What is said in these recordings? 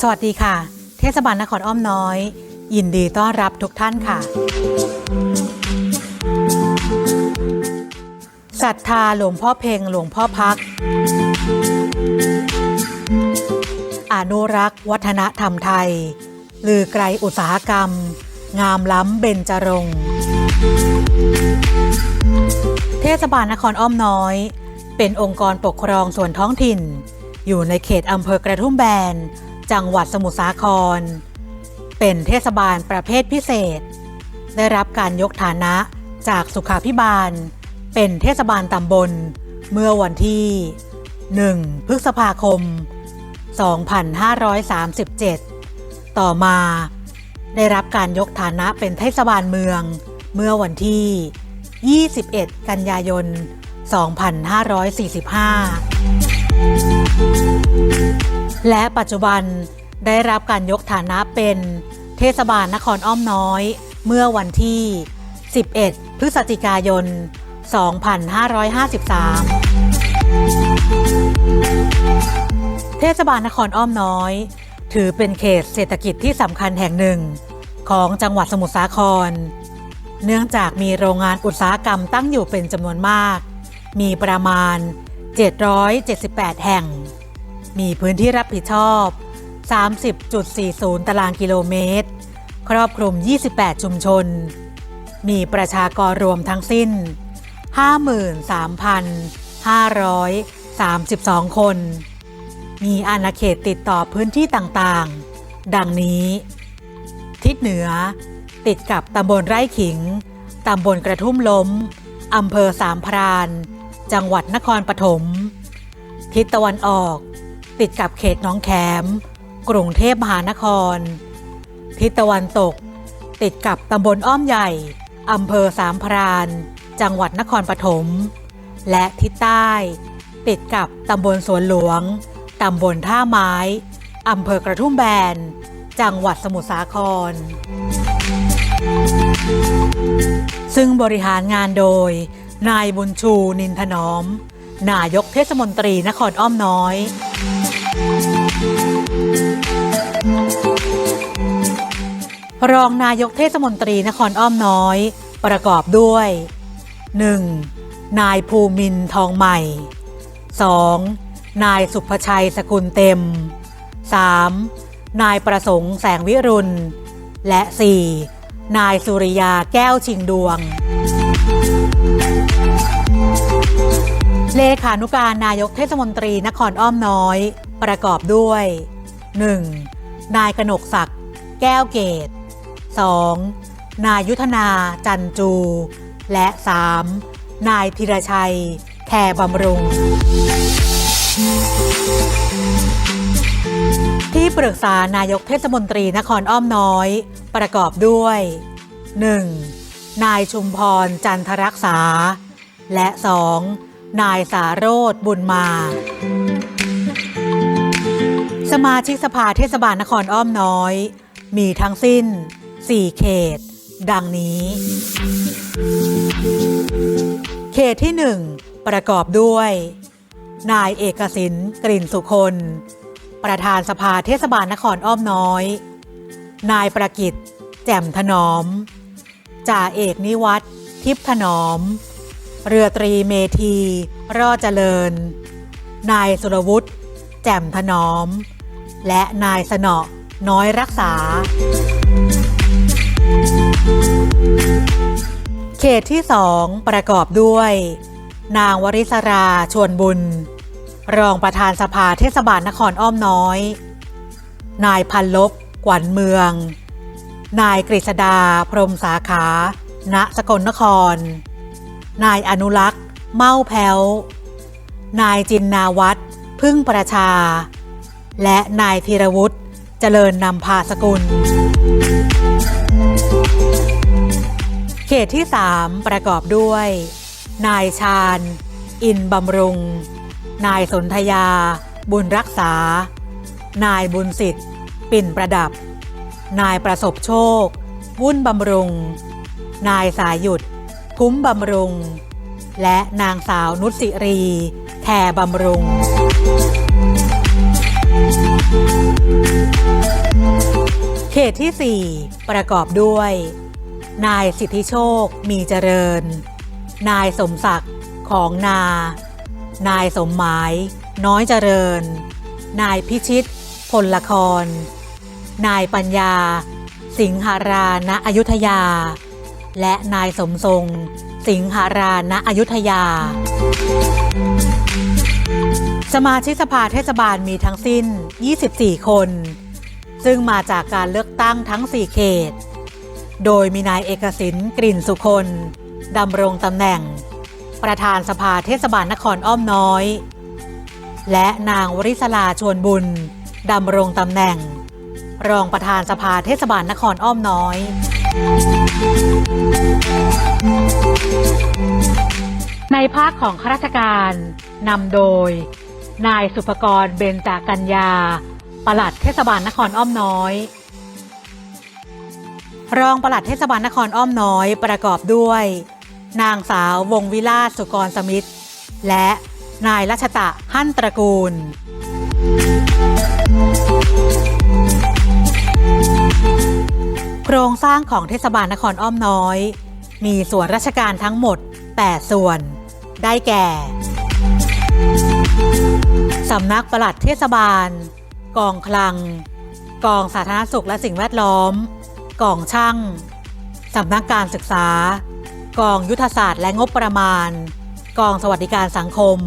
สวัสดีค่ะ เทศบาลนครอ้อมน้อย ยินดีต้อนรับทุกท่านค่ะศรัทธาหลวงพ่อเพ่งหลวงพ่อพัก อนุรักษ์ วัฒนธรรมไทย ลือไกลอุตสาหกรรม งามล้ำเบญจรงเทศบาลนครอ้อมน้อย เป็นองค์กรปกครองส่วนท้องถิ่น อยู่ในเขตอำเภอกระทุ่มแบน จังหวัดสมุทรสาคร เป็นเทศบาลประเภทพิเศษ ได้รับการยกฐานะจากสุขาพิบาล เป็นเทศบาลตำบล เมื่อวันที่ 1 พฤษภาคม 2537 ต่อมา ได้รับการยกฐานะเป็นเทศบาลเมือง เมื่อวันที่ 21 กันยายน 2545 และปัจจุบันได้รับการยกฐานะเป็นเทศบาลนครอ้อมน้อย เมื่อวันที่ 11 พฤศจิกายน 2553 เทศบาลนครอ้อมน้อย ถือเป็นเขตเศรษฐกิจที่สำคัญแห่งหนึ่ง ของจังหวัดสมุทรสาคร เนื่องจากมีโรงงานอุตสาหกรรมตั้งอยู่เป็นจำนวนมาก มีประมาณ 778 แห่ง มีพื้นที่รับผิดชอบ 30.40 ตารางกิโลเมตร ครอบคลุม 28 ชุมชน มีประชากรรวมทั้งสิ้น 53,532 คน มีอาณาเขตติดต่อพื้นที่ต่างๆ ดังนี้ ทิศเหนือ ติดกับตำบลไร่ขิง ตำบลกระทุ่มล้ม อำเภอสามพราน จังหวัดนครปฐม ทิศตะวันออก ติดกับเขตหน้องแขม กรุงเทพมหานคร ทิศตะวันตก ติดกับตำบลอ้อมใหญ่อำเภอสามพราน จังหวัดนครปฐม และทิศใต้ ติดกับตำบลสวนหลวง ตำบลท่าไม้อำเภอกระทุ่มแบน จังหวัดสมุทรสาคร ซึ่งบริหารงานโดย นายบุญชูนินถนอม นายกเทศมนตรีนครอ้อมน้อย รองนายกเทศมนตรีนครอ้อมน้อย ประกอบด้วย 1. นายภูมินทองใหม่ 2. นายสุภชัยสกุลเต็ม 3. นายประสงค์แสงวิรุณ และ 4. นายสุริยาแก้วชิงดวง เลขานุการนายกเทศมนตรีนครอ้อมน้อย ประกอบด้วย 1. นายกนกศักดิ์แก้วเกต 2. นายยุทธนาจันจู และ 3. นายพิรชัยแคบำรุง ที่ปรึกษานายกเทศมนตรีนครอ้อมน้อย ประกอบด้วย 1. นายชุมพรจันทรักษา และ 2. นายสาโรธบุญมา สมาชิกสภาเทศบาลนครอ้อมน้อย มีทั้งสิ้น 4 เขต ดังนี้ เขตที่ 1 ประกอบด้วย นายเอกสินกลิ่นสุคนประธานสภาเทศบาลนครอ้อมน้อย นายประกิตแจ่มถนอม จ่าเอกนิวัตรทิพถนอม เรือตรีเมธีรอดเจริญ นายสุรวุฒิแจ่มถนอม และนายสนอน้อยรักษา เขตที่สองประกอบด้วย นางวริศราชวนบุญ รองประธานสภาเทศบาลนครอ้อมน้อย นายพันลบกวันเมือง นายกฤษดาพรมสาขา ณสกลนคร นายอนุรักษ์ เมาแพ้ว นายจินนาวัฒน์พึ่งประชา และนายธีรวุฒิเจริญนำพาสกุล เขตที่ 3 ประกอบด้วย นายชาญ อินบำรุง นายสนธยา บุญรักษา นายบุญสิทธิ์ ปิ่นประดับ นายประสบโชค วุ่นบำรุง นายสายหยุด คุ้มบำรุง และนางสาวนุชสิรีแคบำรุง เขตที่ 4 ประกอบด้วย นายสิทธิโชคมีเจริญ นายสมศักดิ์ของนา นายสมหมาย น้อยเจริญ นายพิชิตพลละคร นายปัญญา สิงหาราณอยุธยา และนายสมทรง สิงหาราณอยุธยา สมาชิกสภาเทศบาลมีทั้งสิ้น 24 คน ซึ่งมาจากการเลือกตั้งทั้ง 4 เขต โดยมีนายเอกสินกลิ่นสุคนดำรงตำแหน่ง ประธานสภาเทศบาลนครอ้อมน้อย และนางวริศลาชวนบุญดำรงตำแหน่ง รองประธานสภาเทศบาลนครอ้อมน้อย ในภาคของข้าราชการนำโดย นายสุภกรเบญจากัญญาปลัดเทศบาลนครอ้อมน้อย รองปลัดเทศบาลนครอ้อมน้อยประกอบด้วย นางสาววงวิลาสุกรสมิทธ์และนายรัชตะหั่นตระกูล รงสร้างของเทศบาลนครอ้อมน้อย มีส่วนราชการทั้งหมด 8 ส่วน ได้แก่ สำนักปลัดเทศบาล กองคลัง กองสาธารณสุขและสิ่งแวดล้อม กองช่าง สำนักการศึกษา กองยุทธศาสตร์และงบประมาณ กองสวัสดิการสังคม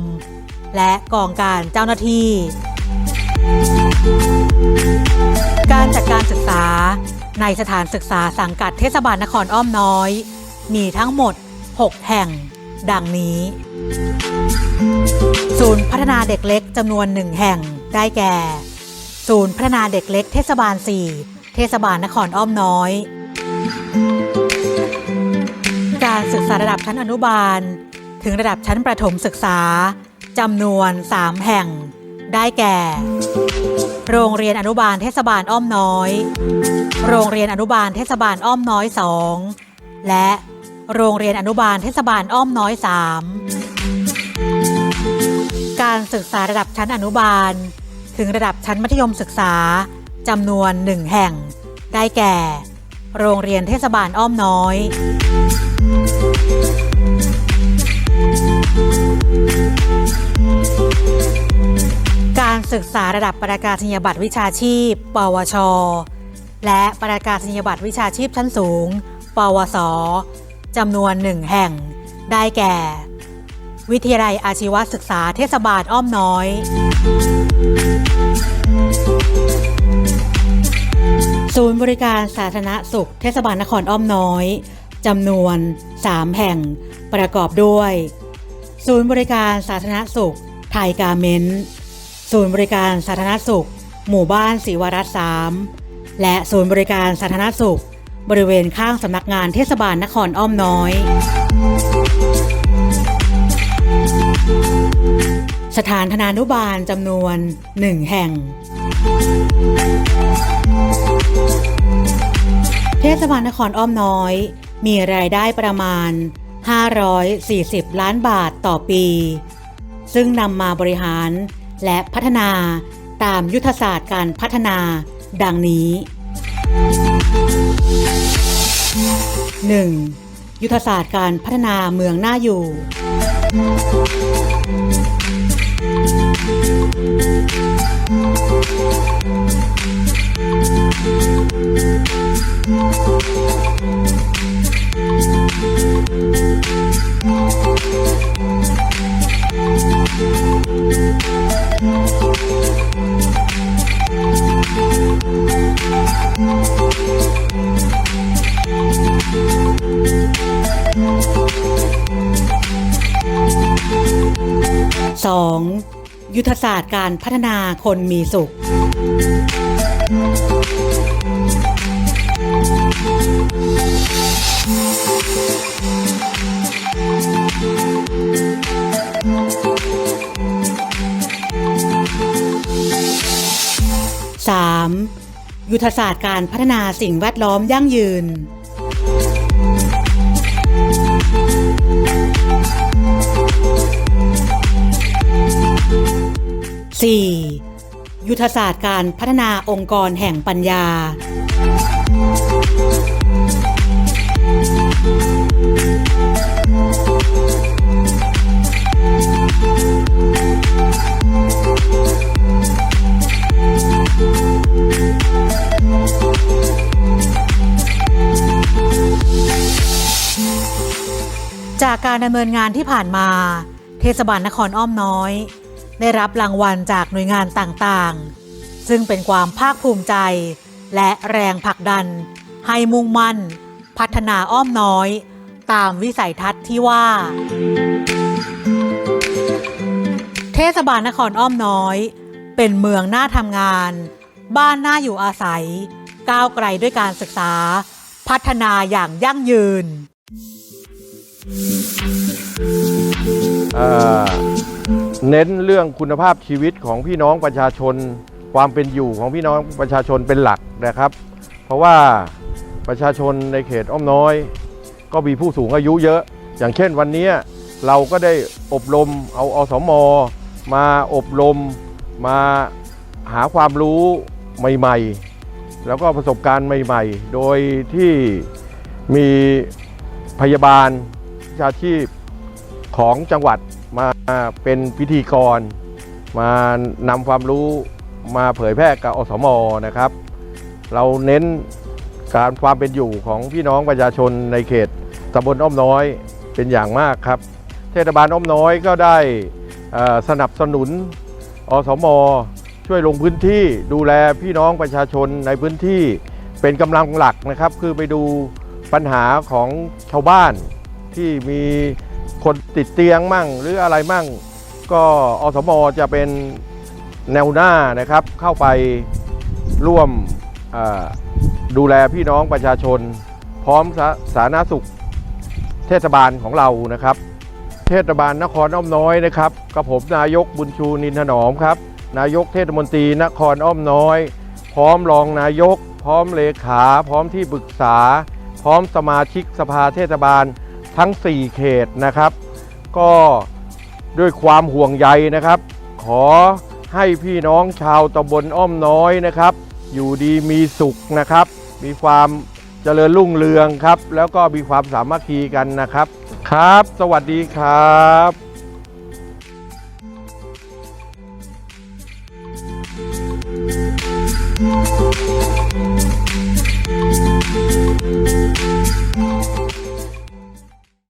และกองการเจ้าหน้าที่ การจัดการศึกษา ในสถานศึกษาสังกัดเทศบาลนครอ้อมน้อย มีทั้งหมด 6 แห่ง ดังนี้ ศูนย์พัฒนาเด็กเล็กจำนวนหนึ่งแห่งได้แก่ ศูนย์พัฒนาเด็กเล็กเทศบาล 4 เทศบาลนครอ้อมน้อย การศึกษาระดับชั้นอนุบาล ถึงระดับชั้นประถมศึกษาจำนวน 3 แห่ง ได้แก่ โรงเรียนอนุบาลเทศบาลอ้อมน้อย โรงเรียนอนุบาลเทศบาลอ้อมน้อย2และโรงเรียนอนุบาลเทศบาลอ้อมน้อย3การศึกษาระดับชั้นอนุบาล ถึงระดับชั้นมัธยมศึกษาจำนวนหนึ่งแห่ง ได้แก่ โรงเรียนเทศบาลอ้อมน้อย ศึกษาระดับประกาศนียบัตรวิชาชีพ ปวช และประกาศนียบัตรวิชาชีพชั้นสูง ปวส จำนวนหนึ่งแห่ง ได้แก่ วิทยาลัยอาชีวศึกษาเทศบาลอ้อมน้อย ศูนย์บริการสาธารณสุข เทศบาลนครอ้อมน้อยจำนวน 3 แห่ง ประกอบด้วย ศูนย์บริการสาธารณสุข ไทยกาเมนต์ ศูนย์บริการสาธารณสุข หมู่บ้านศรีวรัตน์3และศูนย์บริการสาธารณสุข บริเวณข้างสำนักงานเทศบาลนครอ้อมน้อย สถานธนานุบาลจำนวน1แห่ง เทศบาลนครอ้อมน้อย มีรายได้ประมาณ 540 ล้านบาทต่อปี ซึ่งนำมาบริหาร และพัฒนาตามยุทธศาสตร์การพัฒนาดังนี้ 1. ยุทธศาสตร์การพัฒนาเมืองหน่าอยู่ 2. ยุทธศาสตร์การพัฒนาคนมีสุข 3. ยุทธศาสตร์การพัฒนาสิ่งแวดล้อมยั่งยืน 4. ยุทธศาสตร์การพัฒนาองค์กรแห่งปัญญา การดำเนินงานที่ผ่านมา เทศบาลนครอ้อมน้อย ได้รับรางวัลจากหน่วยงานต่างๆ ซึ่งเป็นความภาคภูมิใจ และแรงผลักดัน ให้มุ่งมั่น พัฒนาอ้อมน้อย ตามวิสัยทัศน์ที่ว่า เทศบาลนครอ้อมน้อย เป็นเมืองน่าทำงาน บ้านน่าอยู่อาศัย ก้าวไกลด้วยการศึกษา พัฒนาอย่างยั่งยืน เน้นเรื่องคุณภาพชีวิตของพี่น้องประชาชน ความเป็นอยู่ของพี่น้องประชาชนเป็นหลักนะครับ เพราะว่าประชาชนในเขตอ้อมน้อย ก็มีผู้สูงอายุเยอะ อย่างเช่นวันนี้เราก็ได้อบรมเอาอสมมาอบรมมาหาความรู้ใหม่ ๆ แล้วก็ประสบการณ์ใหม่ ๆ โดยที่มี พยาบาลวิชาชีพของจังหวัดมาเป็นพิธีกร มานำความรู้มาเผยแพร่กับอสมนะครับ เราเน้นการความเป็นอยู่ของพี่น้องประชาชนในเขตตำบลอ้อมน้อยเป็นอย่างมากครับ เทศบาลอ้อมน้อยก็ได้สนับสนุนอสมช่วยลงพื้นที่ดูแลพี่น้องประชาชนในพื้นที่เป็นกำลังหลักนะครับ คือไปดู ปัญหาของชาวบ้านที่มีคนติดเตียงมั่ง หรืออะไรมั่ง ก็อสมจะเป็นแนวหน้านะครับ เข้าไปร่วมดูแลพี่น้องประชาชน พร้อมสาธารณสุขเทศบาลของเรานะครับ เทศบาลนครอ้อมน้อยนะครับกับผมนายกบุญชูนินถนอมครับ นายกเทศมนตรีนครอ้อมน้อย พร้อมรองนายก พร้อมเลขา พร้อมที่ปรึกษา ร้อมสมาชิกสภาเทศบาลทั้ง 4 เขตนะครับ ก็ด้วยความห่วงใยนะครับ ขอให้พี่น้องชาวตำบลอ้อมน้อยนะครับ อยู่ดีมีสุขนะครับ มีความเจริญรุ่งเรืองครับ แล้วก็มีความสามัคคีกันนะครับ ครับ สวัสดีครับ